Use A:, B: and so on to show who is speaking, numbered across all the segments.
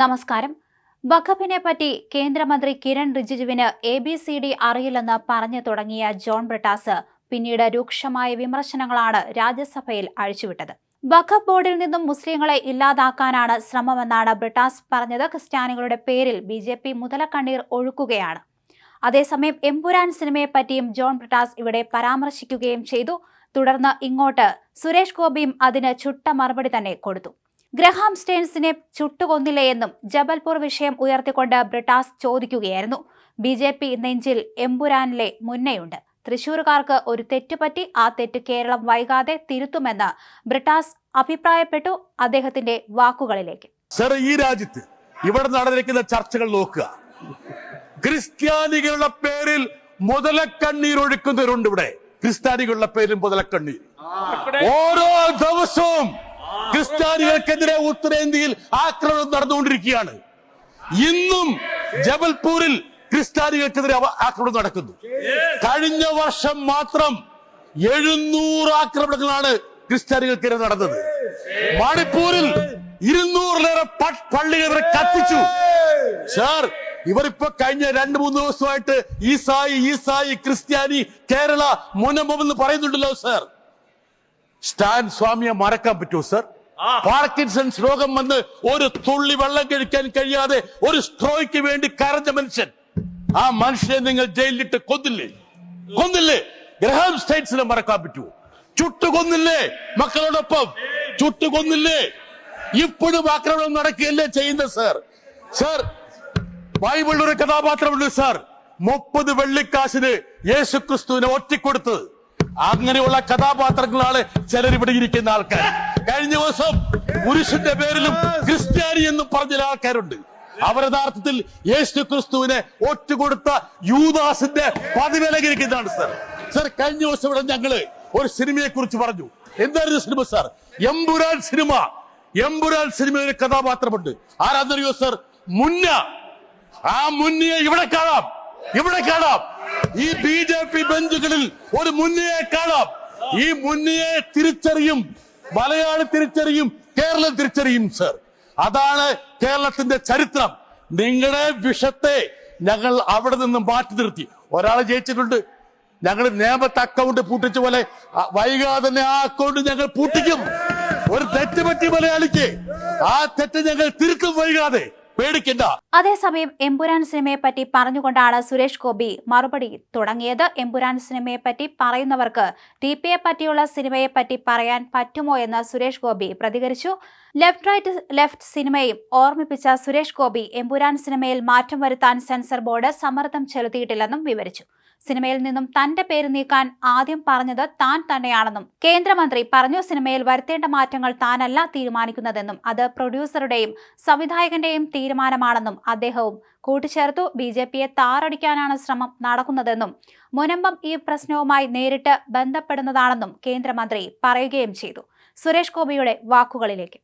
A: നമസ്കാരം. വഖഫിനെ പറ്റി കേന്ദ്രമന്ത്രി കിരൺ റിജിജുവിന് എ ബി സി ഡി അറിയില്ലെന്ന് പറഞ്ഞു തുടങ്ങിയ ജോൺ ബ്രിട്ടാസ് പിന്നീട് രൂക്ഷമായ വിമർശനങ്ങളാണ് രാജ്യസഭയിൽ അഴിച്ചുവിട്ടത്. വഖഫ് ബോർഡിൽ നിന്നും മുസ്ലിങ്ങളെ ഇല്ലാതാക്കാനാണ് ശ്രമമെന്നാണ് ബ്രിട്ടാസ് പറഞ്ഞത്. ക്രിസ്ത്യാനികളുടെ പേരിൽ ബി ജെ പി മുതലക്കണ്ണീർ ഒഴുക്കുകയാണ്. അതേസമയം എമ്പുരാൻ സിനിമയെ പറ്റിയും ജോൺ ബ്രിട്ടാസ് ഇവിടെ പരാമർശിക്കുകയും ചെയ്തു. തുടർന്ന് ഇങ്ങോട്ട് സുരേഷ് ഗോപിയും അതിന് ചുട്ട മറുപടി തന്നെ കൊടുത്തു. ഗ്രഹാം സ്റ്റേൻസിനെ ചുട്ടുകൊന്നില്ലേ എന്നും ജബൽപൂർ വിഷയം ഉയർത്തിക്കൊണ്ട് ബ്രിട്ടാസ് ചോദിക്കുകയായിരുന്നു. ബി ജെ പി നെഞ്ചിൽ എമ്പുരാനിലെ മുന്നയുണ്ട്. തൃശൂരുകാർക്ക് ഒരു തെറ്റുപറ്റി ആ തെറ്റ് കേരളം വൈകാതെ തിരുത്തുമെന്ന് ബ്രിട്ടാസ് അഭിപ്രായപ്പെട്ടു അദ്ദേഹത്തിന്റെ വാക്കുകളിലേക്ക്.
B: സർ ഈ രാജ്യത്ത് ഇവിടെ നടന്നിരിക്കുന്ന ചർച്ചകൾ നോക്കുക. ക്രിസ്ത്യാനികളുടെ പേരിൽ മുതലക്കണ്ണീർ ഒഴുക്കുന്നവരുണ്ട് ഇവിടെ. ക്രിസ്ത്യാനികളുടെ പേരിൽ മുതലക്കണ്ണീർ. ഓരോ ദിവസവും ക്രിസ്ത്യാനികൾക്കെതിരെ ഉത്തരേന്ത്യയിൽ ആക്രമണം നടന്നുകൊണ്ടിരിക്കുകയാണ്. ഇന്നും ജബൽപൂരിൽ ക്രിസ്ത്യാനികൾക്കെതിരെ ആക്രമണം നടക്കുന്നു. കഴിഞ്ഞ വർഷം മാത്രം എഴുന്നൂറ് ആക്രമണങ്ങളാണ് ക്രിസ്ത്യാനികൾക്കെതിരെ നടന്നത്. മണിപ്പൂരിൽ ഇരുന്നൂറിലേറെ പ- പള്ളികൾ ഇവർ കത്തിച്ചു. സാർ ഇവരിപ്പോ കഴിഞ്ഞ രണ്ട് മൂന്ന് ദിവസമായിട്ട് ഈസായി ഈസായി ക്രിസ്ത്യാനി കേരള മുനമ്പം എന്ന് പറയുന്നുണ്ടല്ലോ സാർ. സ്റ്റാൻ സ്വാമിയെ മറക്കാൻ പറ്റുമോ സർ? പാർക്കിൻസൺസ് രോഗം വന്ന് ഒരു തുള്ളി വെള്ളം കഴിക്കാൻ കഴിയാതെ ഒരു സ്ട്രോയ്ക്ക് വേണ്ടി കരഞ്ഞ മനുഷ്യൻ. ആ മനുഷ്യനെ നിങ്ങൾ ജയിലിലിട്ട് കൊന്നില്ലേ? കൊന്നില്ലേ? ഗ്രഹാം സ്റ്റേറ്റ്സിനെ മറക്കാൻ പറ്റുമോ? ചുട്ടു കൊന്നില്ലേ മക്കളോടൊപ്പം? ചുട്ടു കൊന്നില്ലേ ഇപ്പോഴും ആക്രമണം നടക്കുകയല്ലേ ചെയ്യുന്ന സർ? സർ ബൈബിളിൽ ഒരു കഥാപാത്രമുണ്ട് സർ. മുപ്പത് വെള്ളിക്കാശിന് യേശു ക്രിസ്തുവിനെ ഒറ്റിക്കൊടുത്തത്. അങ്ങനെയുള്ള കഥാപാത്രങ്ങളാണ് ചിലർ ഇവിടെ ഇരിക്കുന്ന ആൾക്കാർ. കഴിഞ്ഞ ദിവസം പുരുഷന്റെ പേരിലും ക്രിസ്ത്യാനി എന്നും പറഞ്ഞ ആൾക്കാരുണ്ട്. അവർ യഥാർത്ഥത്തിൽ യേശു ക്രിസ്തുവിനെ ഒറ്റുകൊടുത്ത യൂദാസിന്റെ പതിവിലകരിക്കുന്നതാണ് സാർ സാർ കഴിഞ്ഞ ദിവസം ഇവിടെ ഞങ്ങൾ ഒരു സിനിമയെ കുറിച്ച് പറഞ്ഞു. എന്തായിരുന്നു cinema sir Empuraan cinema. Empuraan സിനിമയിലെ കഥാപാത്രമുണ്ട്. ആരാന്നറിയോ സാർ മുന്ന. ആ മുന്നിയെ ഇവിടെ കാണാം. ഇവിടെ കാണാം. ഈ ബി ജെ പി ബെഞ്ചുകളിൽ ഒരു മുന്നിയെ കാണാം. ഈ മുന്നിയെ തിരിച്ചറിയും മലയാളി തിരിച്ചറിയും കേരളം തിരിച്ചറിയും സർ അതാണ് കേരളത്തിന്റെ ചരിത്രം. നിങ്ങളുടെ വിഷത്തെ ഞങ്ങൾ അവിടെ നിന്നും മാറ്റി നിർത്തി. ഒരാളെ ജയിച്ചിട്ടുണ്ട്. ഞങ്ങൾ നിയമത്തെ അക്കൗണ്ട് പൂട്ടിച്ച പോലെ വൈകാതെ തന്നെ ആ അക്കൗണ്ട് ഞങ്ങൾ പൂട്ടിക്കും. ഒരു തെറ്റ് പറ്റി മലയാളിക്ക് ആ തെറ്റ് ഞങ്ങൾ തിരുത്തും വൈകാതെ. പേടിക്കണ്ട.
A: അതേസമയം എമ്പുരാൻ സിനിമയെ പറ്റി പറഞ്ഞുകൊണ്ടാണ് സുരേഷ് ഗോപി മറുപടി തുടങ്ങിയത്. എമ്പുരാൻ സിനിമയെ പറ്റി പറയുന്നവർക്ക് ടി പിയെ പറ്റിയുള്ള സിനിമയെ പറ്റി പറയാൻ പറ്റുമോ എന്ന് സുരേഷ് ഗോപി പ്രതികരിച്ചു. ലെഫ്റ്റ് റൈറ്റ് ലെഫ്റ്റ് സിനിമയും ഓർമ്മിപ്പിച്ച സുരേഷ് ഗോപി എമ്പുരാൻ സിനിമയിൽ മാറ്റം വരുത്താൻ സെൻസർ ബോർഡ് സമ്മർദ്ദം ചെലുത്തിയിട്ടില്ലെന്നും വിവരിച്ചു. സിനിമയിൽ നിന്നും തന്റെ പേര് നീക്കാൻ ആദ്യം പറഞ്ഞത് താൻ തന്നെയാണെന്നും കേന്ദ്രമന്ത്രി പറഞ്ഞു സിനിമയിൽ വരുത്തേണ്ട മാറ്റങ്ങൾ താനല്ല തീരുമാനിക്കുന്നതെന്നും അത് പ്രൊഡ്യൂസറുടെയും സംവിധായകന്റെയും തീരുമാനമാണെന്നും അദ്ദേഹവും കൂട്ടിച്ചേർത്തു. ബി ജെ പിയെ താറടിക്കാനാണ് ശ്രമം നടക്കുന്നതെന്നും മുനമ്പം ഈ പ്രശ്നവുമായി നേരിട്ട് ബന്ധപ്പെടുന്നതാണെന്നും കേന്ദ്രമന്ത്രി പറയുകയും ചെയ്തു. സുരേഷ് ഗോപിയുടെ വാക്കുകളിലേക്ക്.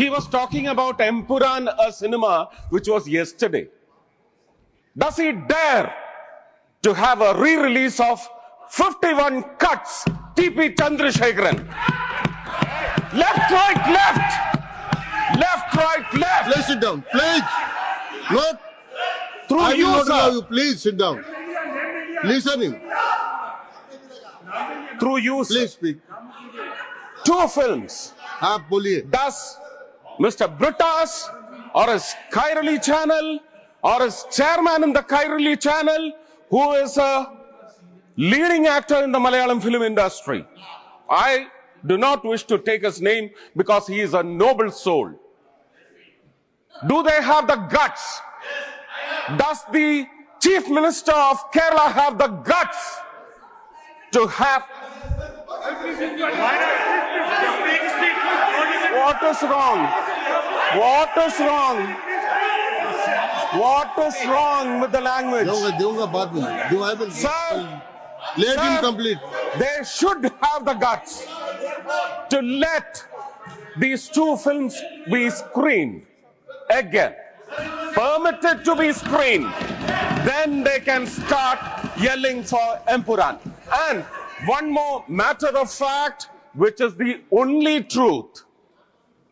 C: He was talking about Empuran, a cinema which was yesterday. Does he dare to have a re release of 51 cuts? TP Chandrasekharan. Left, right, left. Left, right, left.
D: Please sit down. Please. Not.
C: Through
D: I will
C: you,
D: not allow
C: sir.
D: you. Please sit down. Listen him.
C: Through you, sir.
D: Please speak.
C: Two films.
D: आप बोलिए
C: Does Mr. Brutas or his Kairali channel or his chairman in the Kairali channel, Who is a leading actor in the Malayalam film industry, I do not wish to take his name because he is a noble soul. Do they have the guts? Does the Chief Minister of Kerala have the guts to have What is wrong? What is wrong? What is wrong with the language? Sir,
D: let him complete.
C: They should have the guts to let these two films be screened again, permitted to be screened. Then they can start yelling for Empuran. And one more matter of fact, which is the only truth,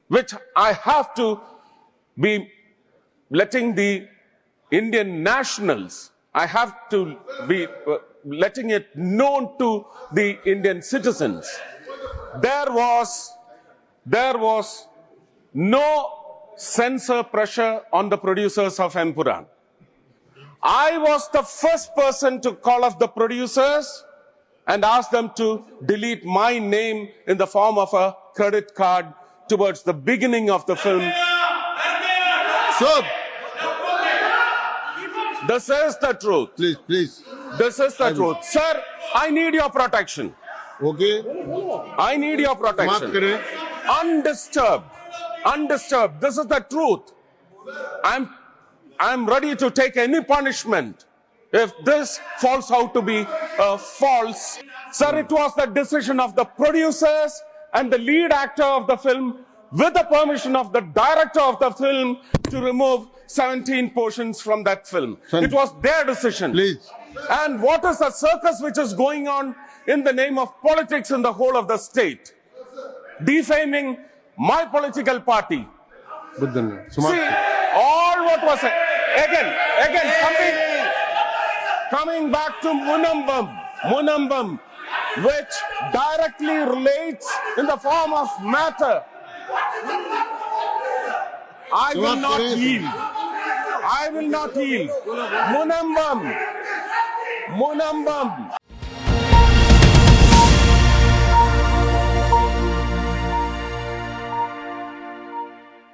C: which I have to be letting the Indian nationals, I have to be uh, letting it known to the Indian citizens. There was, there was no censor pressure on the producers of Empuran. I was the first person to call up the producers and ask them to delete my name in the form of a credit card towards the beginning of the film.
D: Sir,
C: this is the truth.
D: Please, please.
C: This is the I truth. Sir, I need your protection.
D: Okay.
C: I need your protection. Undisturbed. Undisturbed. This is the truth. I'm I'm ready to take any punishment if this falls out to be uh, false. Sir, it was the decision of the producers and the lead actor of the film with the permission of the director of the film to remove 17 portions from that film. It was their decision.
D: Please.
C: And what is the circus which is going on in the name of politics in the whole of the state? Defaming my political party.
D: Buddhan,
C: See, all what was said. Again, again, coming, coming back to Munambam, Munambam, which directly relates in the form of matter I will not yield. I will not yield. Munambam. Munambam.